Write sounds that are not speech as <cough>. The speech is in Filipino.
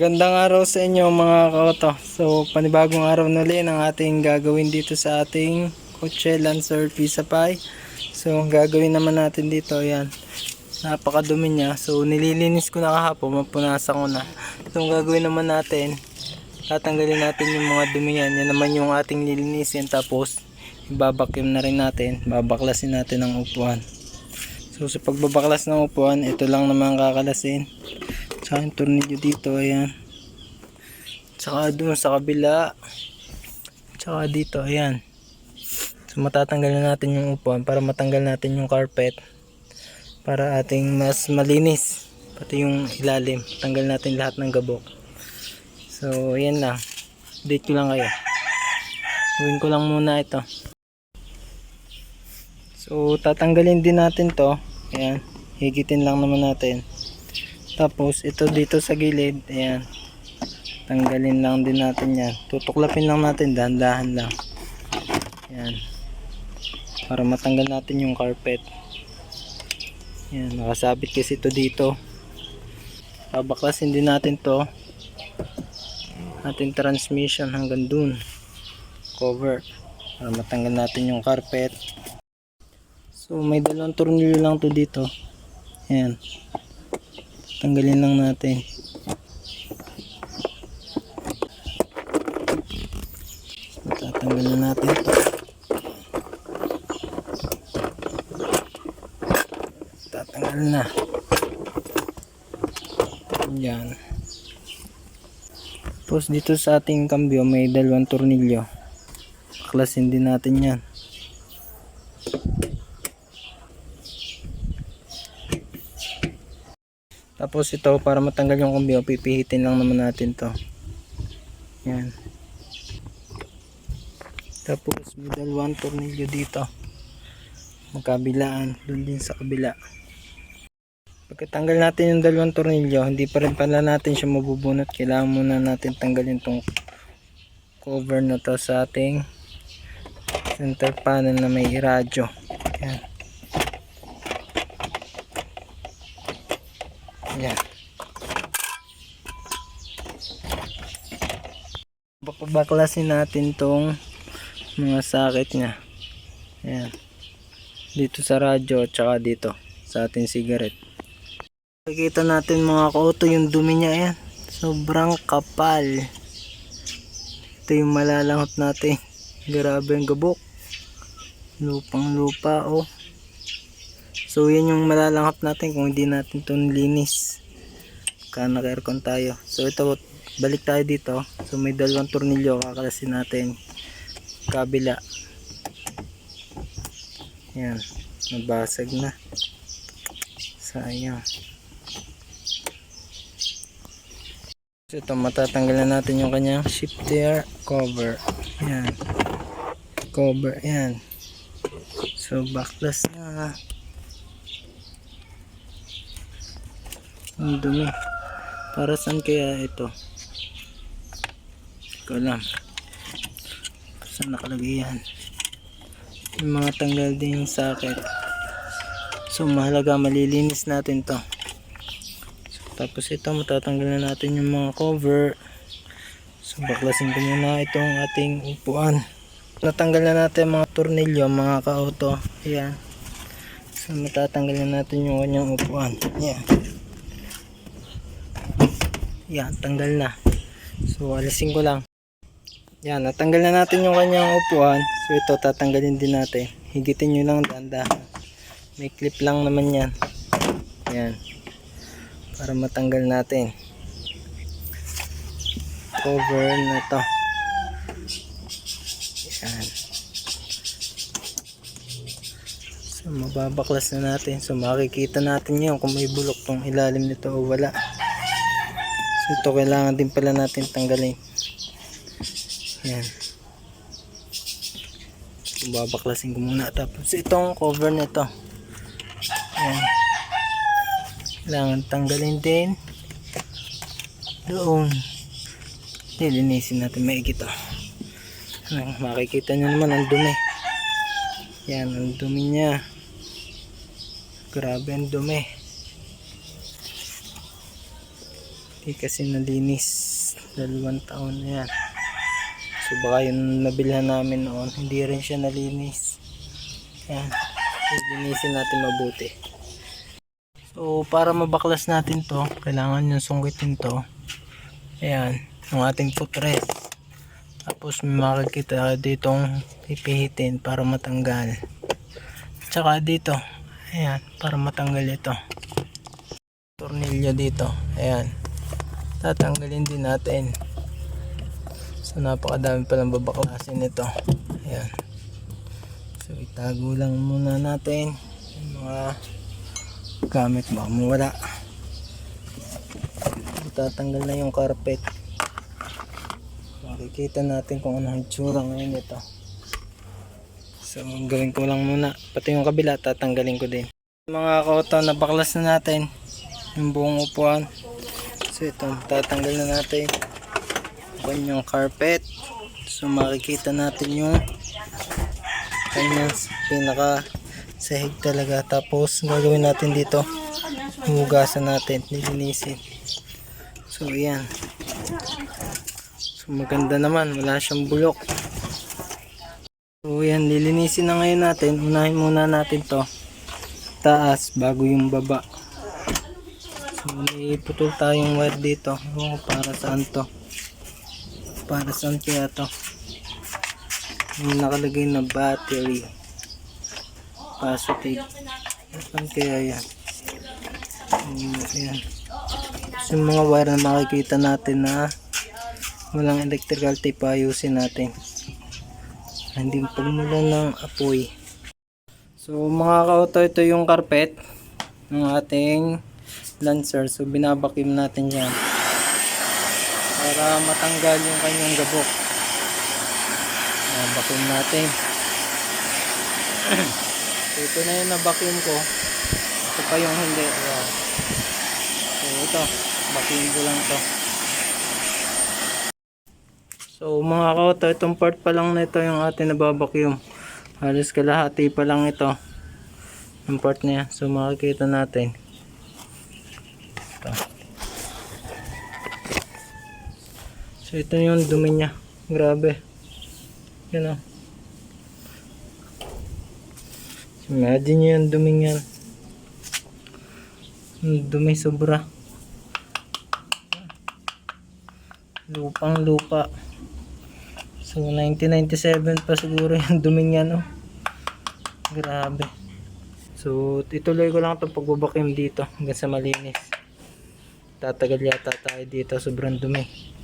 Magandang araw sa inyo mga kaoto. So, panibagong araw na ulit ang ating gagawin dito sa ating kotse Lancer Pisa Pi. So, ang gagawin naman natin dito, ayan. Napakadumi niya. So, nililinis ko na kahapon, mapunasan ko na. So, ang gagawin naman natin, tatanggalin natin yung mga dumi yan. Yan naman yung ating nilinisin. Tapos, ibabakim na rin natin. Babaklasin natin ang upuan. So, sa pagbabaklas ng upuan, ito lang naman kakalasin. Tsaka yung tornilyo dito, ayan. Tsaka doon sa kabila. Tsaka dito, ayan. So matatanggal na natin yung upuan para matanggal natin yung carpet. Para ating mas malinis. Pati yung ilalim. Tanggal natin lahat ng gabok. So, ayan lang. Date ko lang kayo. Gawin ko lang muna ito. So, tatanggalin din natin to. Ayan. Higitin lang naman natin. Tapos ito dito sa gilid, ayan. Tanggalin lang din natin 'yan. Tutuklapin lang natin dahan-dahan lang. Ayan. Para matanggal natin yung carpet. Ayan, nakasabit kasi ito dito. Babaklasin din natin 'to. Ating transmission hanggang dun. Cover. Para matanggal natin yung carpet. So may dalawang tornilyo lang to dito. Ayan tanggalin lang natin. Matatanggal na natin ito na. Yan. Tapos dito sa ating kambyo may dalawang tornilyo. Baklasin din natin yan Tapos ito para matanggal yung kumbyo, pipihitin lang naman natin to. Yan. Tapos may dalawang tornilyo dito. Magkabilaan, doon din sa kabila. Pagkatanggal natin yung dalawang tornilyo, hindi pa rin pala natin siya mabubunot. Kailangan muna natin tanggalin tong cover na to sa ating center panel na may radyo. Yan. Yan. Baklasin natin tong mga sakit niya. Yan. Dito sa radyo at saka dito sa ating cigarette. Nakikita natin mga kauto yung dumi niya yan. Sobrang kapal. Ito yung malalangot natin. Grabe ang gabok. Lupang lupa oh. So yan yung malalanghap natin kung hindi natin ito nilinis. Kaya naka-aircon tayo. So ito, balik tayo dito. So may dalawang tornilyo kakalasin natin. Kabila. Yan. Nabasag na. Sayang. So ito, matatanggalan natin yung kanyang shifter cover. Yan. Cover. Yan. So backlash na. Ang dumi. Para saan kaya ito? Ikaw lang. Saan nakalagay yan? Yung mga tanggal din yung socket. So mahalaga malilinis natin to. Tapos ito matatanggal na natin yung mga cover. So baklasin ko muna itong ating upuan. Natanggal na natin mga tornilyo mga ka-auto. Ayan. So matatanggal na natin yung kanyang upuan. Ayan. Yan, tanggal na. So, alisin ko lang. Yan, natanggal na natin yung kanyang upuan. So, ito, tatanggalin din natin. Higitin nyo lang danda. May clip lang naman yan. Yan. Para matanggal natin. Cover na to. Yan. So, mababaklas na natin. So, makikita natin yun kung may bulok tong ilalim nito o wala. Ito kailangan din pala natin tanggalin. Yan. Babaklasin ko muna. Tapos itong cover nito. Yan. Kailangan tanggalin din. Doon. Nilinisin natin maigit oh. Makikita nyo naman ang dumi. Yan, ang dumi niya. Grabe ang dumi. Hindi kasi nalinis. Dalawang taon na yan. So baka yung nabilhan namin noon, hindi rin siya nalinis. Yan. Linisin natin mabuti. So para mabaklas natin to, kailangan yung sungkitin to. Ayan, yung ating footrest. Tapos makikita ditong pipihitin para matanggal. Tsaka dito, ayan, para matanggal ito. Tornilyo dito, ayan. Tatanggalin din natin. So napakadami palang babaklasin nito. Ayan. So itago lang muna natin yung mga gamit baka mawala. Tatanggal na yung carpet. Makikita natin kung ano ang itsura ngayon ito. So gawin ko lang muna. Pati yung kabila tatanggalin ko din. Mga kauto nabaklas na natin yung buong upuan. So ito tatanggal na natin. Kanyang carpet. So makikita natin yung kanyang pinaka sahig talaga. Tapos gagawin natin dito hugasan natin nilinisin so yan so maganda naman wala siyang bulok. So yan lilinisin na ngayon natin. Unahin muna natin to. Taas bago yung baba may putol tayong wire dito. Oh, para saan to? Para saan kaya to? Yung nakalagay na battery. Positive. Saan kaya yan? Ayan. So, yung mga wire na makikita natin na walang electrical tape ayusin natin. Hindi pagmulan ng apoy. So mga kauto ito yung carpet ng ating Lancer so binabakim natin yan para matanggal yung kanyang gabok. Vacuum natin. so, <clears throat> ito na yung na-vacuum ko. Ito pa yung hindi. Ayan. So, ito. Vacuum ko lang to. So, mga kauto, itong part pa lang na ito yung ating nababacuum. Halos kalahati pa lang ito. Yung part niya. So, makikita natin. So ito yung dumi niya. Grabe. Yan o. So, imagine nyo yung dumi yan. Yung dumi sobra. Lupang lupa. So 1997 pa siguro yung <laughs> dumi niya no. Grabe. So ituloy ko lang itong pagbabakim dito hanggang sa malinis. Tatagal yata tayo dito sobrang dumi.